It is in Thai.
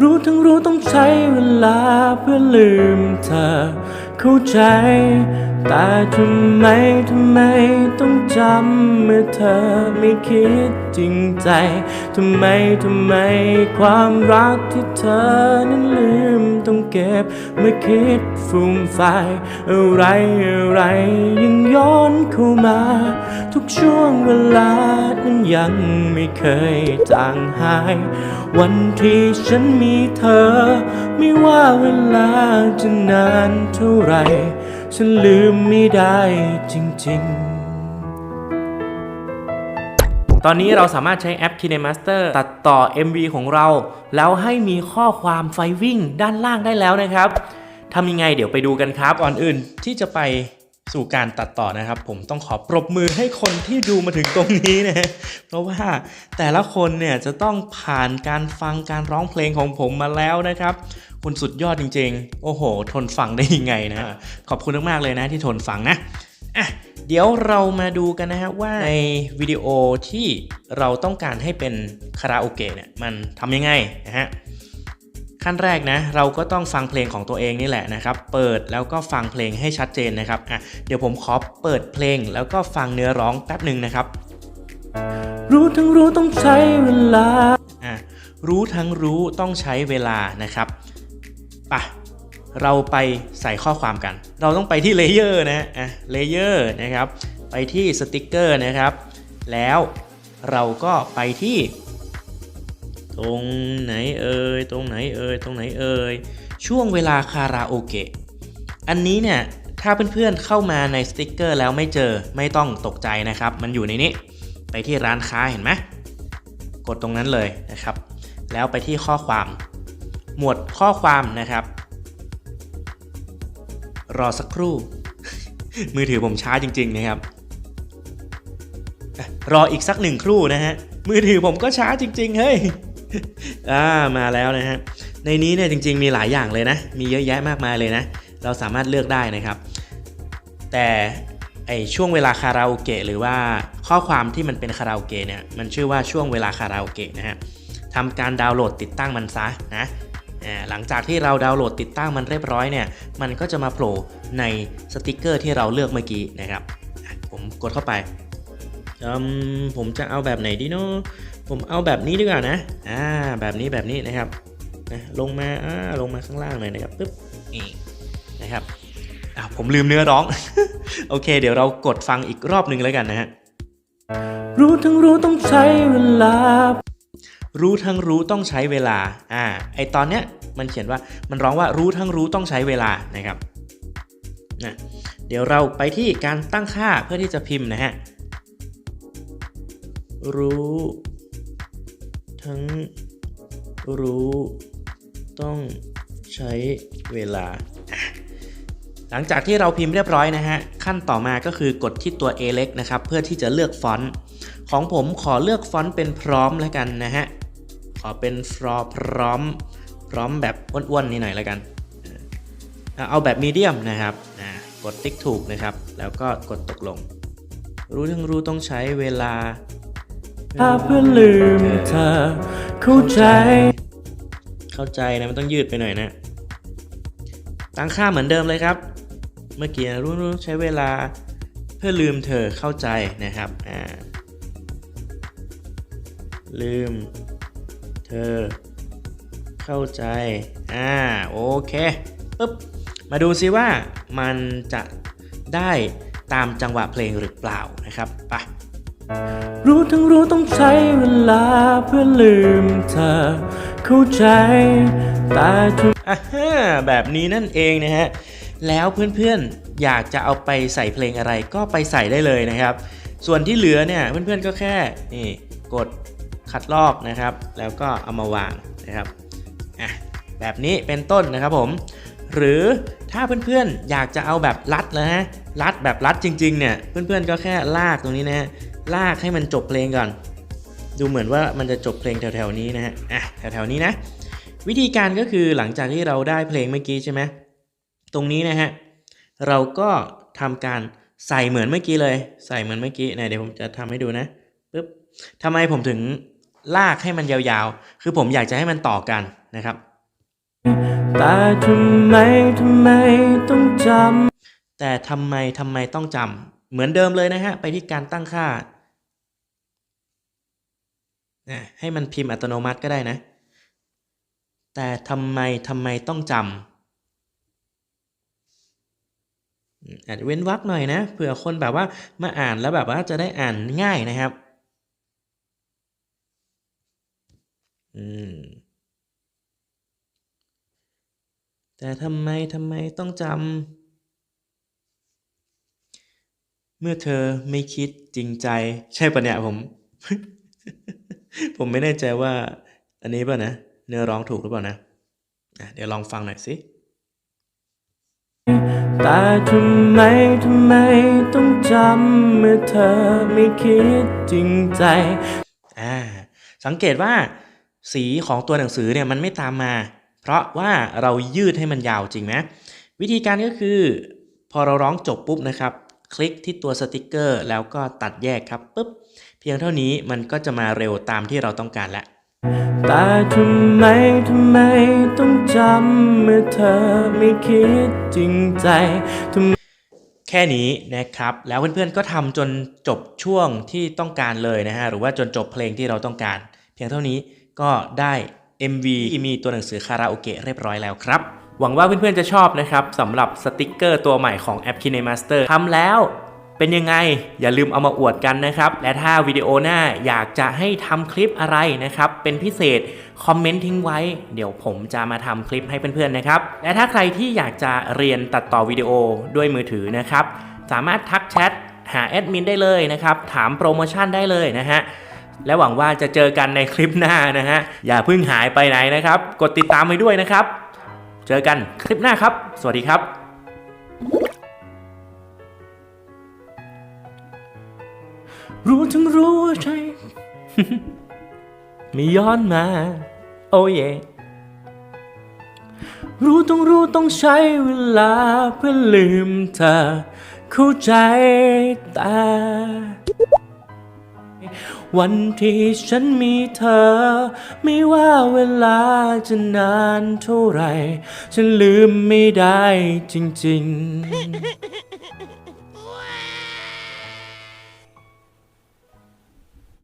รู้ทั้งรู้ต้องใช้เวลาเพื่อลืมเธอ เข้าใจ แต่ทำไมทำไมต้องจำเมื่อเธอไม่คิด จริงใจทำไมทำไมความรักที่เธอนั้นลืมต้องเก็บเมื่อคิดฟูมไฟอะไรอะไรยังย้อนเข้ามา ทุกช่วงเวลานั้นยังไม่เคยจางหาย วันที่ฉันมีเธอ ไม่ว่าเวลาจะนานเท่าไหรฉันลืมไม่ได้จริงๆ ตอนนี้เราสามารถใช้แอป KineMaster ตัดต่อ MV ของเรา แล้วให้มีข้อความไฟวิ่งด้านล่างได้แล้วนะครับทำยังไงเดี๋ยวไปดูกันครับ ก่อนอื่นที่จะไปสู่การตัดต่อนะครับ ผมต้องขอปรบมือให้คนที่ดูมาถึงตรงนี้นะเพราะว่าแต่ละคนเนี่ยจะต้องผ่านการฟังการร้องเพลงของผมมาแล้วนะครับ คุณสุดยอดจริง ๆ โอ้โห ทนฟังได้ยังไงนะ ขอบคุณมากๆเลยนะที่ทนฟังนะ อะเดี๋ยวเรามาดูกันนะฮะว่าในวิดีโอที่เราต้องการให้เป็นคาราโอเกะเนี่ยมันทำยังไงนะฮะขั้นแรกนะเราก็ต้องฟังเพลงของตัวเองนี่แหละนะครับ เปิดแล้วก็ฟังเพลงให้ชัดเจนนะครับอะเดี๋ยวผมขอเปิดเพลงแล้วก็ฟังเนื้อร้องแป๊บหนึ่งนะครับ รู้ทั้งรู้ต้องใช้เวลาอะรู้ทั้งรู้ต้องใช้เวลานะครับไปะ เราไปใส่ข้อความกัน เราต้องไปที่เลเยอร์นะอะเลเยอร์นะครับ ไปที่สติกเกอร์นะครับ แล้วเราก็ไปที่ ตรงไหนเอ่ย ตรงไหนเอ่ย ตรงไหนเอ่ย ช่วงเวลาคาราโอเกะ อันนี้เนี่ยถ้าเพื่อนๆเข้ามาในสติกเกอร์แล้วไม่เจอไม่ต้องตกใจนะครับ มันอยู่ในนี้ ไปที่ร้านค้าเห็นไหมกดตรงนั้นเลยนะครับ แล้วไปที่ข้อความ หมวดข้อความนะครับ รอสักครู่ มือถือผมช้าจริง ๆ นะครับ รออีกสักหนึ่งครู่นะฮะ มือถือผมก็ช้าจริง ๆ เฮ้ย อ่า มาแล้วนะฮะ ในนี้เนี่ยจริง ๆ มีหลายอย่างเลยนะ มีเยอะแยะมากมายเลยนะ เราสามารถเลือกได้นะครับ แต่ไอช่วงเวลาคาราโอเกะหรือว่าข้อความที่มันเป็นคาราโอเกะเนี่ยมันชื่อว่าช่วงเวลาคาราโอเกะนะฮะทำการดาวน์โหลดติดตั้งมันซะนะ หลังจากที่เราดาวน์โหลดติดตั้งมันเรียบร้อยเนี่ย มันก็จะมาโผล่ในสติกเกอร์ที่เราเลือกเมื่อกี้นะครับ ผมกดเข้าไป ผมจะเอาแบบไหนดีเนาะผมเอาแบบนี้ดีกว่านะ อ่า แบบนี้แบบนี้นะครับ นะลงมา อ่า ลงมาข้างล่างเลยนะครับปึ๊บ นี่ นะครับ อ่าผมลืมเนื้อร้อง โอเค เดี๋ยวเรากดฟังอีกรอบหนึ่งแล้วกันนะฮะ รู้ทั้งรู้ต้องใช้เวลา รู้ทั้งรู้ต้องใช้เวลา อ่า ไอตอนเนี้ยมันเขียนว่ามันร้องว่ารู้ทั้งรู้ต้องใช้เวลานะครับนะเดี๋ยวเราไปที่การตั้งค่าเพื่อที่จะพิมพ์นะฮะ รู้ ทั้งรู้ ต้องใช้เวลา หลังจากที่เราพิมพ์เรียบร้อยนะฮะ ขั้นต่อมาก็คือกดที่ตัว A เล็กนะครับ เพื่อที่จะเลือกฟอนต์ ของผมขอเลือกฟอนต์เป็นพร้อมแล้วกันนะฮะ ขอเป็นฟรอพร้อม พร้อมแบบอ้วนๆนี่หน่อยแล้วกันอะเอาแบบมีเดียมนะครับอ่ากดติ๊กถูกนะครับ แล้วก็กดตกลง รู้ทั้งรู้ต้องใช้เวลาถ้าเพื่อลืมเธอเข้าใจ เข้าใจนะมันต้องยืดไปหน่อยนะ ตั้งค่าเหมือนเดิมเลยครับ เมื่อกี้รู้รู้ใช้เวลาเพื่อลืมเธอเข้าใจนะครับอ่าลืม เธอ เข้าใจอ่าโอเคปุ๊บมาดูซิว่ามันจะได้ตามจังหวะเพลงหรือเปล่านะครับไป รู้ทั้งรู้ต้องใช้เวลาเพื่อลืมเธอ เข้าใจแต่ทุกอ่าฮะแบบนี้นั่นเองนะฮะ แล้วเพื่อนๆ อยากจะเอาไปใส่เพลงอะไรก็ไปใส่ได้เลยนะครับ ส่วนที่เหลือเนี่ยเพื่อนๆก็แค่นี่กดคัดลอกนะครับ แล้วก็เอามาวางนะครับอะแบบนี้เป็นต้นนะครับผม หรือถ้าเพื่อนๆ อยากจะเอาแบบรัดนะฮะรัดแบบรัดจริงๆเนี่ยเพื่อนๆก็แค่ลากตรงนี้นะฮะ ลากให้มันจบเพลงก่อน ดูเหมือนว่ามันจะจบเพลงแถวๆนี้นะฮะอะแถวๆนี้นะ วิธีการก็คือหลังจากที่เราได้เพลงเมื่อกี้ใช่ไหมตรงนี้นะฮะเราก็ทำการใส่เหมือนเมื่อกี้เลย ใส่เหมือนเมื่อกี้นะเดี๋ยวผมจะทำให้ดูนะปึ๊บทำไมผมถึงลากให้มันยาวๆ คือผมอยากจะให้มันต่อกันนะครับแต่ทำไมทำไมต้องจำแต่ทำไมทำไมต้องจำเหมือนเดิมเลยนะฮะ ไปที่การตั้งค่า อะให้มันพิมพ์อัตโนมัติก็ได้นะ แต่ทำไมทำไมต้องจำอืมอาจจะเว้นวรรคหน่อยนะเผื่อคนแบบว่ามาอ่านแล้วแบบว่าจะได้อ่านง่ายนะครับอืมแต่ทำไมทำไมต้องจำเมื่อเธอไม่คิดจริงใจ ใช่ปะเนี่ยผม ผมไม่แน่ใจว่าอันนี้ป่ะนะ เนื้อร้องถูกหรือเปล่านะอะเดี๋ยวลองฟังหน่อยสิแต่ทำไมทำไมต้องจำเมื่อเธอไม่คิดจริงใจอ่าสังเกตว่า สีของตัวหนังสือเนี่ยมันไม่ตามมา เพราะว่าเรายืดให้มันยาวจริงไหมวิธีการก็คือ พอเราร้องจบปุ๊บนะครับ คลิกที่ตัวสติกเกอร์ แล้วก็ตัดแยกครับปุ๊บ เพียงเท่านี้มันก็จะมาเร็วตามที่เราต้องการแล้วแต่ทำไมทำไมต้องจำเมื่อเธอไม่คิดจริงใจทำแค่นี้นะครับ แล้วเพื่อนๆก็ทำจนจบช่วงที่ต้องการเลยนะฮะ หรือว่าจนจบเพลงที่เราต้องการ เพียงเท่านี้ก็ได้ MV ที่มีตัวหนังสือคาราโอเกะเรียบร้อยแล้วครับ หวังว่าเพื่อนๆจะชอบนะครับสำหรับสติกเกอร์ตัวใหม่ของแอป KineMaster ทำแล้ว เป็นยังไง อย่าลืมเอามาอวดกันนะครับ และถ้าวิดีโอหน้าอยากจะให้ทำคลิปอะไรนะครับ เป็นพิเศษคอมเมนต์ทิ้งไว้ เดี๋ยวผมจะมาทำคลิปให้เพื่อนๆนะครับ และถ้าใครที่อยากจะเรียนตัดต่อวิดีโอด้วยมือถือนะครับ สามารถทักแชทหาแอดมินได้เลยนะครับ ถามโปรโมชั่นได้เลยนะฮะและหวังว่าจะเจอกันในคลิปหน้านะฮะ อย่าเพิ่งหายไปไหนนะครับ กดติดตามไปด้วยนะครับ เจอกันคลิปหน้าครับ สวัสดีครับ รู้ทั้งรู้ว่าใช่ไม่ย้อนมา โอ้เยรู้ต้องรู้ต้องใช้เวลาเพื่อลืมเธอเข้าใจแต่วันที่ฉันมีเธอ ไม่ว่าเวลาจะนานเท่าไหร่ฉันลืมไม่ได้จริง ๆ